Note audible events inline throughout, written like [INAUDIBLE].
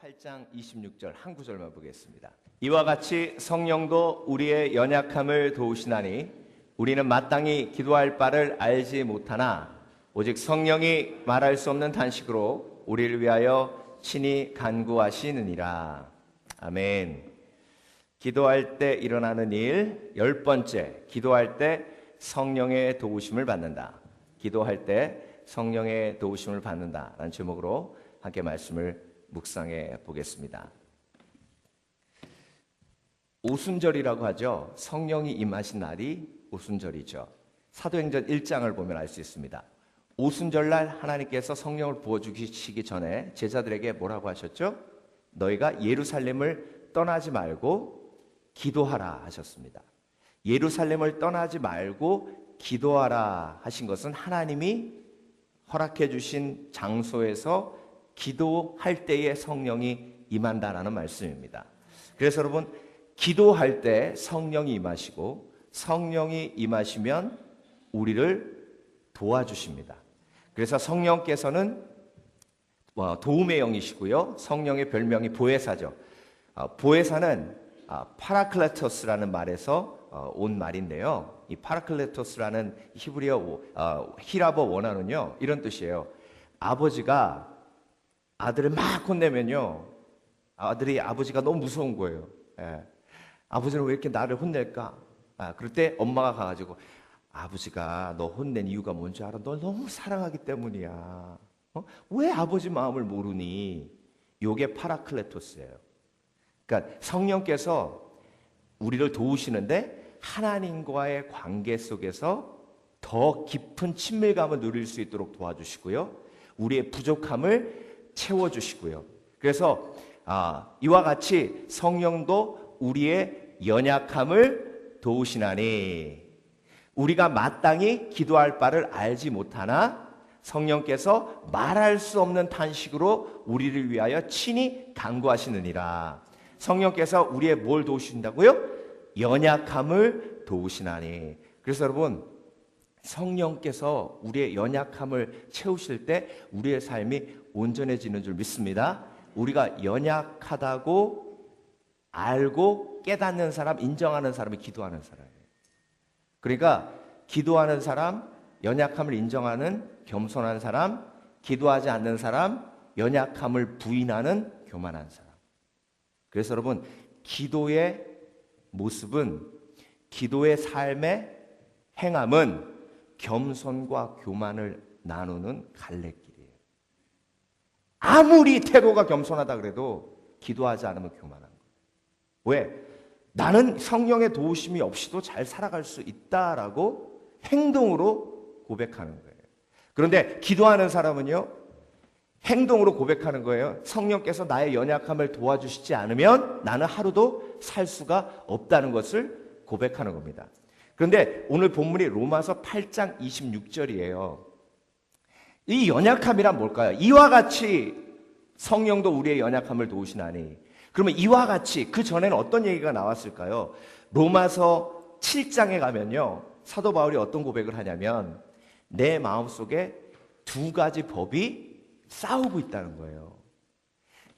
8장 26절 한 구절만 보겠습니다. 이와 같이 성령도 우리의 연약함을 도우시나니 우리는 마땅히 기도할 바를 알지 못하나 오직 성령이 말할 수 없는 단식으로 우리를 위하여 친히 간구하시느니라. 아멘. 기도할 때 일어나는 일, 열 번째, 기도할 때 성령의 도우심을 받는다. 기도할 때 성령의 도우심을 받는다. 라는 제목으로 함께 말씀을 묵상해 보겠습니다. 오순절이라고 하죠. 성령이 임하신 날이 오순절이죠. 사도행전 1장을 보면 알 수 있습니다. 오순절날 하나님께서 성령을 부어주시기 전에 제자들에게 뭐라고 하셨죠? 너희가 예루살렘을 떠나지 말고 기도하라 하셨습니다. 예루살렘을 떠나지 말고 기도하라 하신 것은 하나님이 허락해 주신 장소에서 기도할 때에 성령이 임한다라는 말씀입니다. 그래서 여러분 기도할 때 성령이 임하시고 성령이 임하시면 우리를 도와주십니다. 그래서 성령께서는 어, 도움의 영이시고요. 성령의 별명이 보혜사죠. 어, 보혜사는 아, 파라클레토스라는 말에서 어, 온 말인데요. 이 파라클레토스라는 히브리어 히라버 원어는요 이런 뜻이에요. 아버지가 아들을 막 혼내면요 아들이 아버지가 너무 무서운 거예요. 예. 아버지는 왜 이렇게 나를 혼낼까? 아, 그럴 때 엄마가 가가지고 아버지가 너 혼낸 이유가 뭔지 알아? 널 너무 사랑하기 때문이야. 어? 왜 아버지 마음을 모르니? 요게 파라클레토스예요. 그러니까 성령께서 우리를 도우시는데 하나님과의 관계 속에서 더 깊은 친밀감을 누릴 수 있도록 도와주시고요. 우리의 부족함을 채워주시고요. 그래서 아, 이와 같이 성령도 우리의 연약함을 도우시나니 우리가 마땅히 기도할 바를 알지 못하나 성령께서 말할 수 없는 탄식으로 우리를 위하여 친히 간구하시느니라. 성령께서 우리의 뭘 도우신다고요? 연약함을 도우시나니. 그래서 여러분 성령께서 우리의 연약함을 채우실 때 우리의 삶이 온전해지는 줄 믿습니다. 우리가 연약하다고 알고 깨닫는 사람, 인정하는 사람이 기도하는 사람이에요. 그러니까 기도하는 사람, 연약함을 인정하는 겸손한 사람, 기도하지 않는 사람, 연약함을 부인하는 교만한 사람. 그래서 여러분, 기도의 모습은 기도의 삶의 행함은 겸손과 교만을 나누는 갈래길이에요. 아무리 태도가 겸손하다 그래도 기도하지 않으면 교만한 거예요. 왜? 나는 성령의 도우심이 없이도 잘 살아갈 수 있다라고 행동으로 고백하는 거예요. 그런데 기도하는 사람은요, 행동으로 고백하는 거예요. 성령께서 나의 연약함을 도와주시지 않으면 나는 하루도 살 수가 없다는 것을 고백하는 겁니다. 그런데 오늘 본문이 로마서 8장 26절이에요. 이 연약함이란 뭘까요? 이와 같이 성령도 우리의 연약함을 도우시나니. 그러면 이와 같이 그 전에는 어떤 얘기가 나왔을까요? 로마서 7장에 가면요. 사도 바울이 어떤 고백을 하냐면 내 마음속에 두 가지 법이 싸우고 있다는 거예요.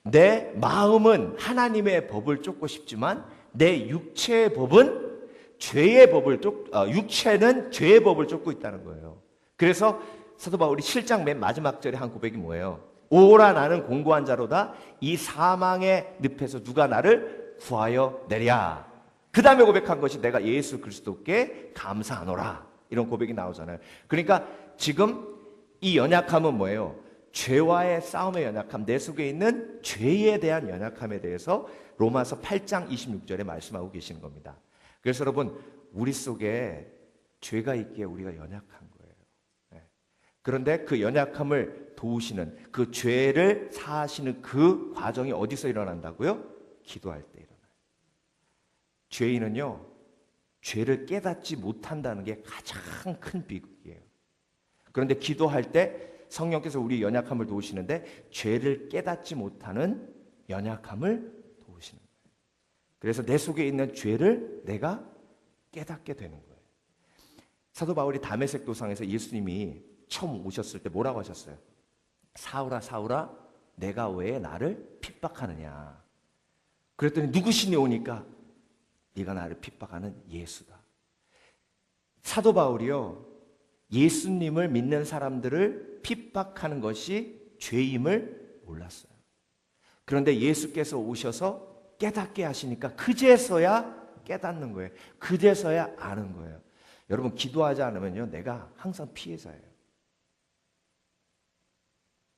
내 마음은 하나님의 법을 쫓고 싶지만 내 육체의 법은 죄의 법을 쫓, 어, 육체는 죄의 법을 쫓고 있다는 거예요. 그래서 사도 바울이 7장 맨 마지막 절에 한 고백이 뭐예요? 오라 나는 공고한 자로다. 이 사망의 늪에서 누가 나를 구하여 내랴. 그 다음에 고백한 것이 내가 예수 그리스도께 감사하노라. 이런 고백이 나오잖아요. 그러니까 지금 이 연약함은 뭐예요? 죄와의 싸움의 연약함, 내 속에 있는 죄에 대한 연약함에 대해서 로마서 8장 26절에 말씀하고 계시는 겁니다. 그래서 여러분, 우리 속에 죄가 있기에 우리가. 네. 그런데 그 연약함을 도우시는 그 죄를 사하시는 그 과정이 어디서 일어난다고요? 기도할 때 일어나요. 죄인은요, 죄를 깨닫지 못한다는 게 가장 큰 비극이에요. 그런데 기도할 때 성령께서 우리 연약함을 도우시는데 죄를 깨닫지 못하는 연약함을 도우시는 거예요. 그래서 내 속에 있는 죄를 내가 깨닫게 되는 거예요. 사도 바울이 담에색 도상에서 예수님이 처음 오셨을 때 뭐라고 하셨어요? 사울아 사울아 내가 왜 나를 핍박하느냐. 그랬더니 누구시니 오니까 네가 나를 핍박하는 예수다. 사도 바울이요. 예수님을 믿는 사람들을 핍박하는 것이 죄임을 몰랐어요. 그런데 예수께서 오셔서 깨닫게 하시니까 그제서야 깨닫는 거예요. 그제서야 아는 거예요. 여러분 기도하지 않으면요. 내가 항상 피해자예요.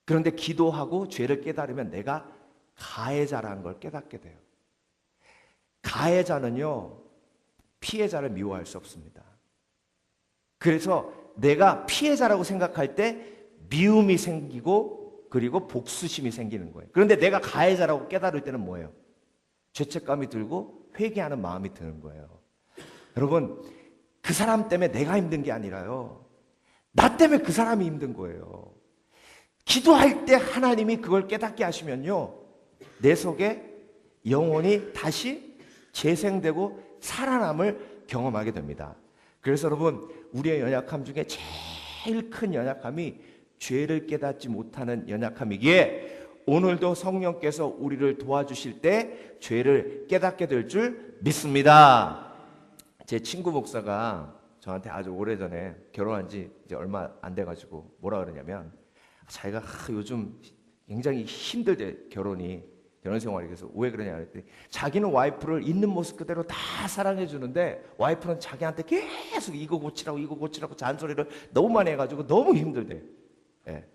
그런데 기도하고 죄를 깨달으면 내가 가해자라는 걸 깨닫게 돼요. 가해자는요, 피해자를 미워할 수 없습니다. 그래서 내가 피해자라고 생각할 때 미움이 생기고 그리고 복수심이 생기는 거예요. 그런데 내가 가해자라고 깨달을 때는 뭐예요? 죄책감이 들고 회개하는 마음이 드는 거예요. 여러분, 그 사람 때문에 내가 힘든 게 아니라요. 나 때문에 그 사람이 힘든 거예요. 기도할 때 하나님이 그걸 깨닫게 하시면요. 내 속에 영혼이 다시 재생되고 살아남을 경험하게 됩니다. 그래서 여러분, 우리의 연약함 중에 제일 큰 연약함이 죄를 깨닫지 못하는 연약함이기에 오늘도 성령께서 우리를 도와주실 때 죄를 깨닫게 될 줄 믿습니다. 제 친구 목사가 저한테 아주 오래전에 결혼한 지 이제 얼마 안 돼가지고 뭐라 그러냐면 자기가 하, 요즘 굉장히 힘들대 결혼이 결혼 생활이 그래서 왜 그러냐 그랬더니 자기는 와이프를 있는 모습 그대로 다 사랑해 주는데 와이프는 자기한테 계속 이거 고치라고 이거 고치라고 잔소리를 너무 많이 해가지고 너무 힘들대. 예.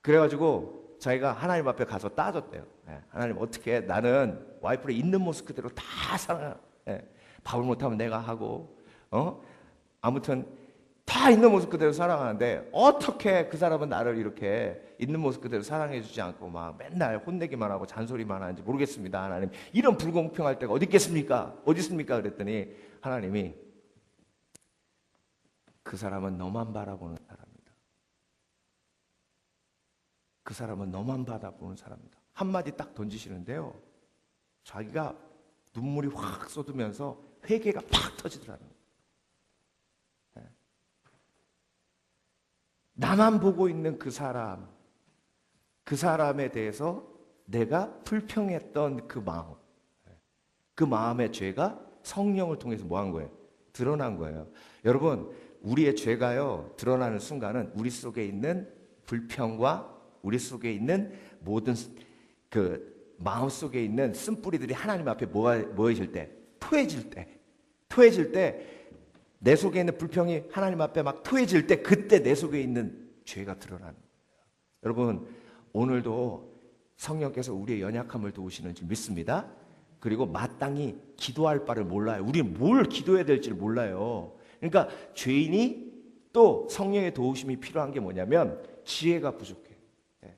그래가지고 자기가 하나님 앞에 가서 따졌대요. 예. 하나님 어떻게 나는 와이프를 있는 모습 그대로 다 사랑. 예. 밥을 못하면 내가 하고 어 아무튼 다 있는 모습 그대로 사랑하는데 어떻게 그 사람은 나를 이렇게 있는 모습 그대로 사랑해 주지 않고 막 맨날 혼내기만 하고 잔소리만 하는지 모르겠습니다 하나님. 이런 불공평할 때가 어디 있겠습니까? 어디 있습니까? 그랬더니 하나님이 그 사람은 너만 바라보는 사람이다. 그 사람은 너만 바라보는 사람이다. 한마디 딱 던지시는데요. 자기가 눈물이 확 쏟으면서 회개가 팍 터지더라는 거예요 나만 보고 있는 그 사람, 그 사람에 대해서 내가 불평했던 그 마음, 그 마음의 죄가 성령을 통해서 뭐 한 거예요? 드러난 거예요. 여러분, 우리의 죄가요, 드러나는 순간은 우리 속에 있는 불평과 우리 속에 있는 모든 그 마음 속에 있는 쓴뿌리들이 하나님 앞에 모여질 때, 토해질 때, 토해질 때 내 속에 있는 불평이 하나님 앞에 막 토해질 때 그때 내 속에 있는 죄가 드러나는 거예요. 여러분, 오늘도 성령께서 우리의 연약함을 도우시는 줄 믿습니다. 그리고 마땅히 기도할 바를 몰라요. 우리는 뭘 기도해야 될지 몰라요. 그러니까 죄인이 또 성령의 도우심이 필요한 게 뭐냐면 지혜가 부족해. 예.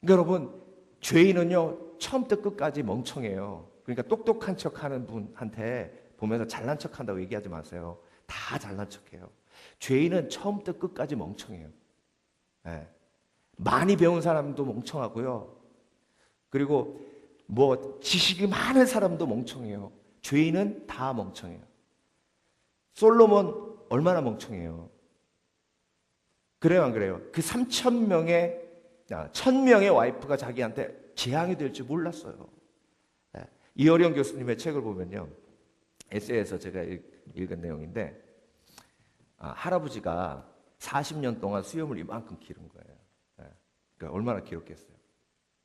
그러니까 여러분, 죄인은요, 처음부터 끝까지 멍청해요. 그러니까 똑똑한 척 하는 분한테 보면서 잘난 척 한다고 얘기하지 마세요. 다 잘난 척해요. 죄인은 처음부터 끝까지 멍청해요. 네. 많이 배운 사람도 멍청하고요. 그리고 뭐 지식이 많은 사람도 멍청해요. 죄인은 다 멍청해요. 솔로몬 얼마나 멍청해요. 그래요, 안 그래요? 그 3천 명의, 1000명의 아, 와이프가 자기한테 재앙이 될 줄 몰랐어요. 네. 이어령 교수님의 책을 보면요. 에세이에서 제가 읽 은 내용인데 아, 할아버지가 40년 동안 수염을 이만큼 기른 거예요. 네. 그러니까 얼마나 길었겠어요.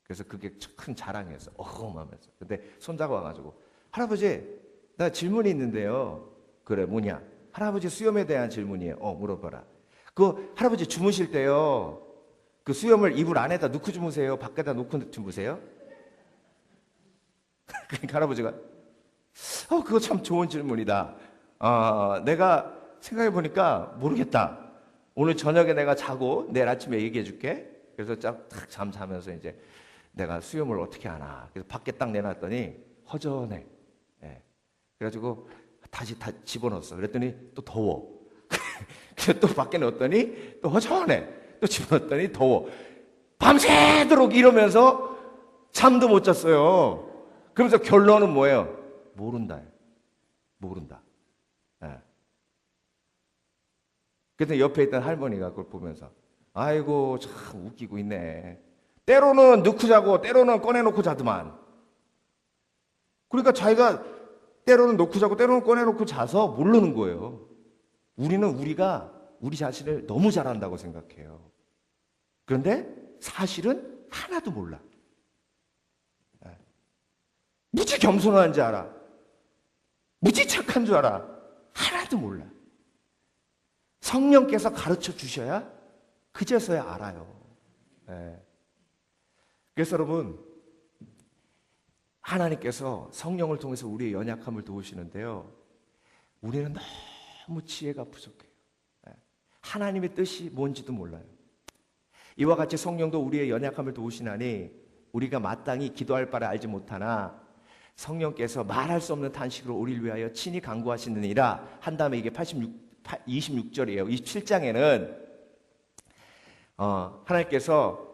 그래서 그게 큰 자랑이었어. 어마하면서. 근데 손자가 와가지고 할아버지 나 질문이 있는데요. 그래 뭐냐? 할아버지 수염에 대한 질문이에요. 어 물어봐라. 그 할아버지 주무실 때요. 그 수염을 이불 안에다 넣고 주무세요? 밖에다 놓고 주무세요? [LAUGHS] 그러니까 할아버지가 어, 그거 참 좋은 질문이다. 어, 내가 생각해 보니까 모르겠다. 오늘 저녁에 내가 자고 내일 아침에 얘기해 줄게. 그래서 쫙잠 자면서 이제 내가 수염을 어떻게 하나. 그래서 밖에 딱 내놨더니 허전해. 예. 그래가지고 다시 다 집어넣었어. 그랬더니 또 더워. [LAUGHS] 그래서 또 밖에 넣었더니 또 허전해. 또 집어넣었더니 더워. 밤새도록 이러면서 잠도 못 잤어요. 그러면서 결론은 뭐예요? 모른다. 모른다. 예. 그래서 옆에 있던 할머니가 그걸 보면서 아이고 참 웃기고 있네. 때로는 넣고 자고 때로는 꺼내놓고 자더만. 그러니까 자기가 때로는 놓고 자고 때로는 꺼내놓고 자서 모르는 거예요. 우리는 우리가 우리 자신을 너무 잘한다고 생각해요. 그런데 사실은 하나도 몰라. 예. 무지 겸손한 줄 알아. 무지 착한 줄 알아. 하나도 몰라. 성령께서 가르쳐 주셔야 그제서야 알아요. 예. 그래서 여러분, 하나님께서 성령을 통해서 우리의 연약함을 도우시는데요. 우리는 너무 지혜가 부족해요. 예. 하나님의 뜻이 뭔지도 몰라요. 이와 같이 성령도 우리의 연약함을 도우시나니 우리가 마땅히 기도할 바를 알지 못하나 성령께서 말할 수 없는 탄식으로 우리를 위하여 친히 간구하시느니라 한 다음에 이게 86, 26절이에요. 27장에는 어, 하나님께서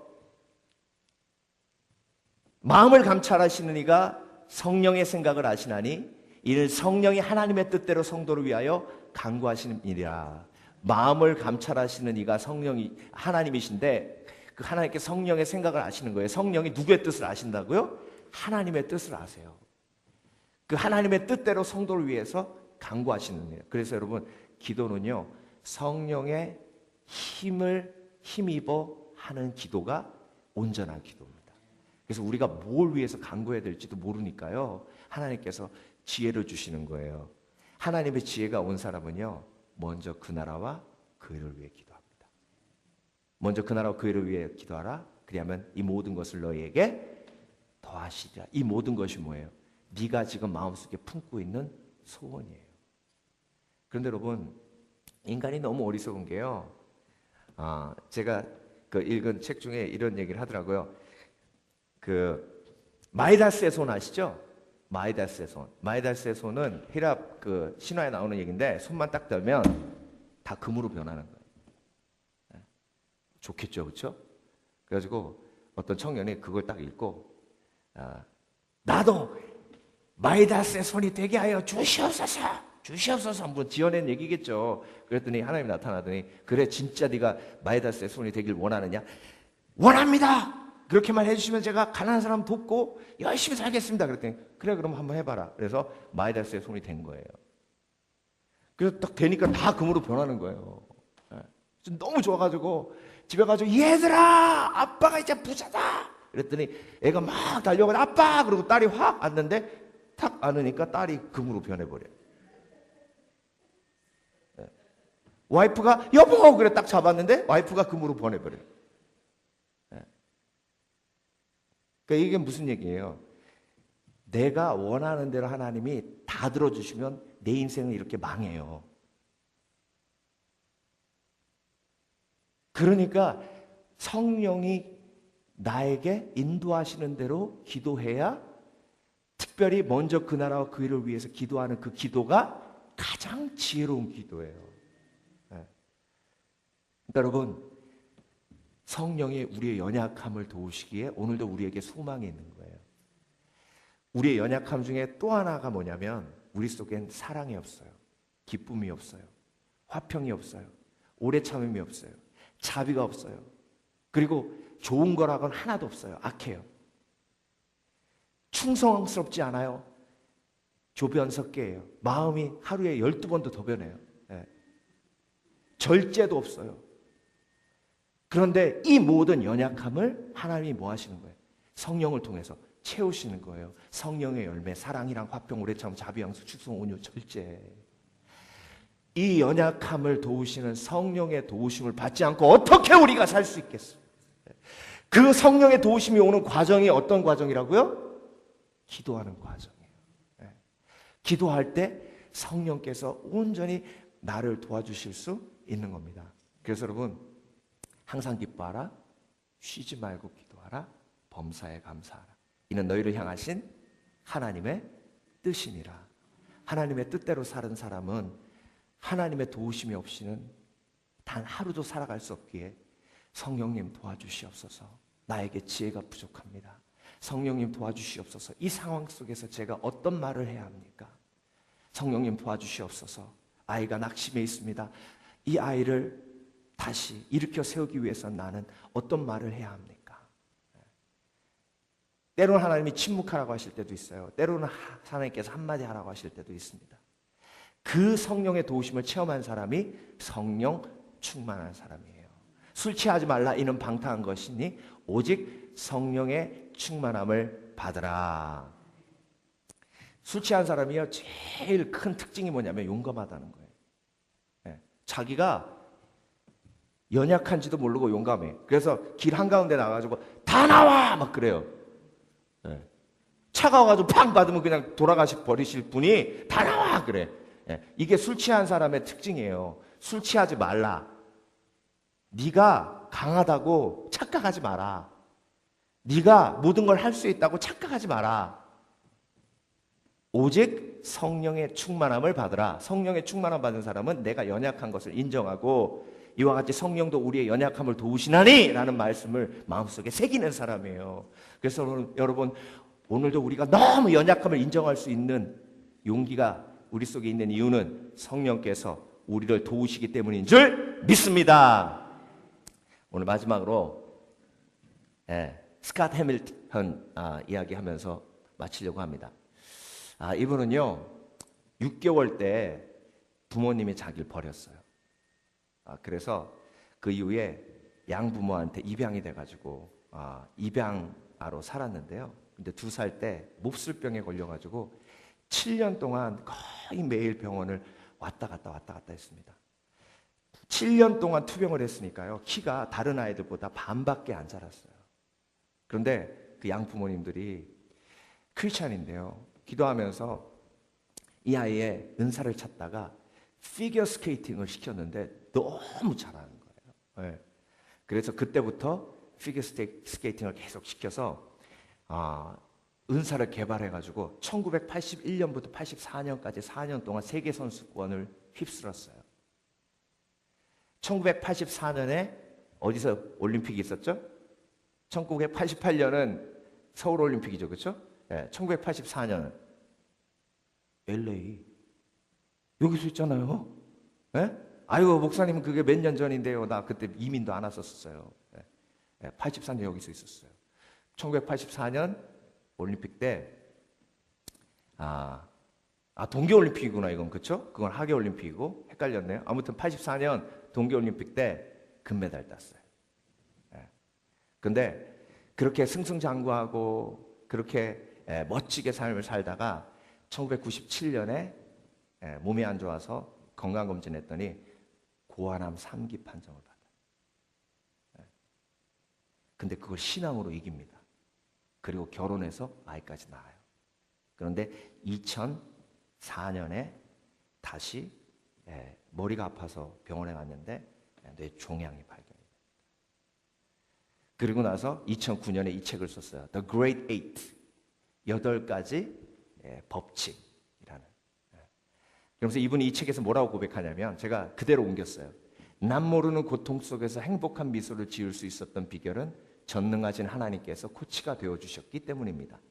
마음을 감찰하시는 이가 성령의 생각을 아시나니 이는 성령이 하나님의 뜻대로 성도를 위하여 간구하시는 일이라. 마음을 감찰하시는 이가 성령이 하나님이신데 그 하나님께 성령의 생각을 아시는 거예요. 성령이 누구의 뜻을 아신다고요? 하나님의 뜻을 아세요. 그 하나님의 뜻대로 성도를 위해서 간구하시는 거예요. 그래서 여러분 기도는요 성령의 힘을 힘입어 하는 기도가 온전한 기도입니다. 그래서 우리가 뭘 위해서 간구해야 될지도 모르니까요 하나님께서 지혜를 주시는 거예요. 하나님의 지혜가 온 사람은요 먼저 그 나라와 그 일을 위해 기도합니다. 먼저 그 나라와 그 일을 위해 기도하라. 그리하면 이 모든 것을 너희에게 더하시리라. 이 모든 것이 뭐예요? 네가 지금 마음속에 품고 있는 소원이에요. 그런데 여러분 인간이 너무 어리석은 게요. 아, 제가 그 읽은 책 중에 이런 얘기를 하더라고요. 그 마이다스의 손 아시죠? 마이다스의 손. 마이다스의 손은 히랍 그 신화에 나오는 얘기인데 손만 딱 들면 다 금으로 변하는 거예요. 네. 좋겠죠, 그렇죠? 그래가지고 어떤 청년이 그걸 딱 읽고 아, 나도 마이다스의 손이 되게 하여 주시옵소서, 주시옵소서 한번 지어낸 얘기겠죠. 그랬더니 하나님 나타나더니 그래 진짜 네가 마이다스의 손이 되길 원하느냐? 원합니다. 그렇게만 해주시면 제가 가난한 사람 돕고 열심히 살겠습니다. 그랬더니 그래 그럼 한번 해봐라. 그래서 마이다스의 손이 된 거예요. 그래서 딱 되니까 다 금으로 변하는 거예요. 예. 너무 좋아가지고 집에 가서 얘들아 아빠가 이제 부자다. 그랬더니 애가 막 달려가서 아빠 그러고 딸이 확 앉는데 탁 안으니까 딸이 금으로 변해버려. 예. 와이프가 여보 그래 딱 잡았는데 와이프가 금으로 변해버려. 그러니까 이게 무슨 얘기예요? 내가 원하는 대로 하나님이 다 들어주시면 내 인생은 이렇게 망해요. 그러니까 성령이 나에게 인도하시는 대로 기도해야 특별히 먼저 그 나라와 그 일을 위해서 기도하는 그 기도가 가장 지혜로운 기도예요. 네. 그러니까 여러분, 성령이 우리의 연약함을 도우시기에 오늘도 우리에게 소망이 있는 거예요. 우리의 연약함 중에 또 하나가 뭐냐면 우리 속엔 사랑이 없어요. 기쁨이 없어요. 화평이 없어요. 오래 참음이 없어요. 자비가 없어요. 그리고 좋은 거라고는 하나도 없어요. 악해요. 충성스럽지 않아요. 조변석계예요. 마음이 하루에 12번도 더 변해요. 네. 절제도 없어요. 그런데 이 모든 연약함을 하나님이 뭐 하시는 거예요? 성령을 통해서 채우시는 거예요. 성령의 열매, 사랑이랑 화평, 오래참, 자비, 양수, 축성, 온유, 절제. 이 연약함을 도우시는 성령의 도우심을 받지 않고 어떻게 우리가 살 수 있겠어요? 그 성령의 도우심이 오는 과정이 어떤 과정이라고요? 기도하는 과정이에요. 네. 기도할 때 성령께서 온전히 나를 도와주실 수 있는 겁니다. 그래서 여러분, 항상 기뻐하라. 쉬지 말고 기도하라. 범사에 감사하라. 이는 너희를 향하신 하나님의 뜻이니라. 하나님의 뜻대로 사는 사람은 하나님의 도우심이 없이는 단 하루도 살아갈 수 없기에 성령님 도와주시옵소서. 나에게 지혜가 부족합니다. 성령님 도와주시옵소서. 이 상황 속에서 제가 어떤 말을 해야 합니까? 성령님 도와주시옵소서. 아이가 낙심해 있습니다. 이 아이를 다시 일으켜 세우기 위해서 나는 어떤 말을 해야 합니까? 때로는 하나님이 침묵하라고 하실 때도 있어요. 때로는 하- 하나님께서 한마디 하라고 하실 때도 있습니다. 그 성령의 도우심을 체험한 사람이 성령 충만한 사람이에요. 술 취하지 말라 이는 방탕한 것이니 오직 성령의 충만함을 받으라. 술 취한 사람이요 제일 큰 특징이 뭐냐면 용감하다는 거예요. 예, 자기가 연약한지도 모르고 용감해. 그래서 길 한가운데 나가지고 다 나와 막 그래요. 예. 차가 와가지고 팡 받으면 그냥 돌아가시 버리실 분이 다 나와 그래. 예, 이게 술 취한 사람의 특징이에요. 술 취하지 말라. 네가 강하다고 착각하지 마라. 네가 모든 걸 할 수 있다고 착각하지 마라. 오직 성령의 충만함을 받으라. 성령의 충만함 받은 사람은 내가 연약한 것을 인정하고 이와 같이 성령도 우리의 연약함을 도우시나니 라는 말씀을 마음속에 새기는 사람이에요. 그래서 여러분, 오늘도 우리가 너무 연약함을 인정할 수 있는 용기가 우리 속에 있는 이유는 성령께서 우리를 도우시기 때문인 줄 믿습니다. 오늘 마지막으로 예, 스캇 해밀턴 아, 이야기하면서 마치려고 합니다. 아, 이분은요, 6개월 때 부모님이 자기를 버렸어요. 아, 그래서 그 이후에 양부모한테 입양이 돼가지고, 아, 입양아로 살았는데요. 근데 두 살 때 몹쓸병에 걸려가지고 7년 동안 거의 매일 병원을 왔다 갔다 왔다 갔다 했습니다. 7년 동안 투병을 했으니까요. 키가 다른 아이들보다 반밖에 안 자랐어요. 그런데 그 양 부모님들이 크리스찬인데요. 기도하면서 이 아이의 은사를 찾다가 피겨 스케이팅을 시켰는데 너무 잘하는 거예요. 예. 그래서 그때부터 피겨 스케이팅을 계속 시켜서 아, 은사를 개발해가지고 1981년부터 84년까지 4년 동안 세계 선수권을 휩쓸었어요. 1984년에 어디서 올림픽이 있었죠? 1988년은 서울 올림픽이죠, 그렇죠? 예, 1984년은 LA 여기서 있잖아요. 예? 아이고 목사님은 그게 몇 년 전인데요. 나 그때 이민도 안 왔었어요. 예, 예, 84년 여기서 있었어요. 1984년 올림픽 때 아, 아 동계올림픽이구나 이건 그렇죠? 그건 하계올림픽이고 헷갈렸네요. 아무튼 84년 동계올림픽 때 금메달 땄어요. 예. 근데 그렇게 승승장구하고 그렇게 예, 멋지게 삶을 살다가 1997년에 예, 몸이 안 좋아서 건강검진 했더니 고환암 3기 판정을 받아요. 예. 근데 그걸 신앙으로 이깁니다. 그리고 결혼해서 아이까지 낳아요. 그런데 2004년에 다시 예, 머리가 아파서 병원에 갔는데 예, 뇌 종양이 됩니다. 그리고 나서 2009년에 이 책을 썼어요. The Great Eight. 여덟 가지 예, 법칙이라는. 예. 그러면서 이분이 이 책에서 뭐라고 고백하냐면 제가 그대로 옮겼어요. 남 모르는 고통 속에서 행복한 미소를 지을 수 있었던 비결은 전능하신 하나님께서 코치가 되어 주셨기 때문입니다.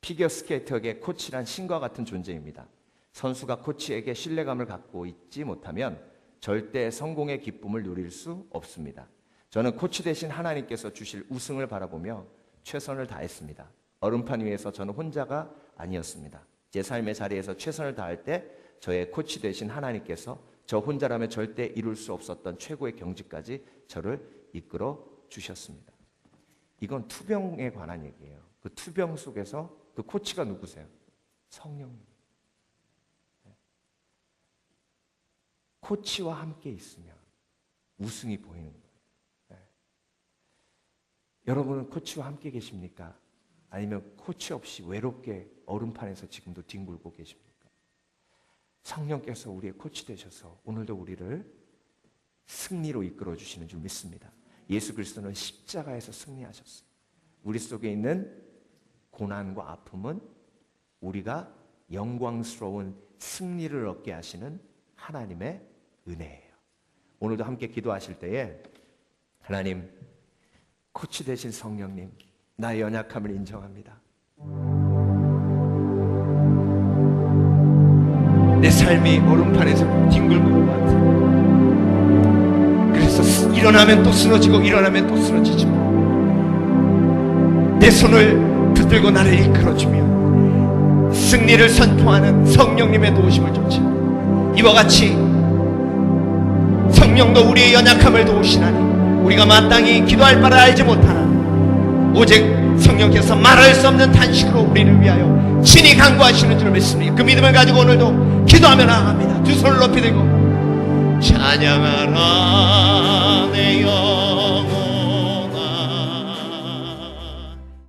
피겨 스케이터에게 코치란 신과 같은 존재입니다. 선수가 코치에게 신뢰감을 갖고 있지 못하면 절대 성공의 기쁨을 누릴 수 없습니다. 저는 코치 대신 하나님께서 주실 우승을 바라보며 최선을 다했습니다. 얼음판 위에서 저는 혼자가 아니었습니다. 제 삶의 자리에서 최선을 다할 때 저의 코치 대신 하나님께서 저 혼자라면 절대 이룰 수 없었던 최고의 경지까지 저를 이끌어 주셨습니다. 이건 투병에 관한 얘기예요. 그 투병 속에서 그 코치가 누구세요? 성령님. 코치와 함께 있으면 우승이 보이는 거예요. 네. 여러분은 코치와 함께 계십니까? 아니면 코치 없이 외롭게 얼음판에서 지금도 뒹굴고 계십니까? 성령께서 우리의 코치 되셔서 오늘도 우리를 승리로 이끌어 주시는 줄 믿습니다. 예수 그리스도는 십자가에서 승리하셨어요. 우리 속에 있는 고난과 아픔은 우리가 영광스러운 승리를 얻게 하시는 하나님의 은혜예요. 오늘도 함께 기도하실 때에 하나님 코치 되신 성령님 나의 연약함을 인정합니다. 내 삶이 뒹굴는 것 같아. 그래서 쓰- 일어나면 또 쓰러지고 일어나면 또 쓰러지지만 내 손을 붙들고 나를 이끌어주며 승리를 선포하는 성령님의 도우심을 쫓아 이와 같이 성령도 우리의 연약함을 도우시나니 우리가 마땅히 기도할 바를 알지 못하나? 오직 성령께서 말할 수 없는 단식으로 우리를 위하여 친히 강구하시는 줄 믿습니다. 그 믿음을 가지고 오늘도 기도하며 나아갑니다. 두 손을 높이 들고 찬양하라 내 영.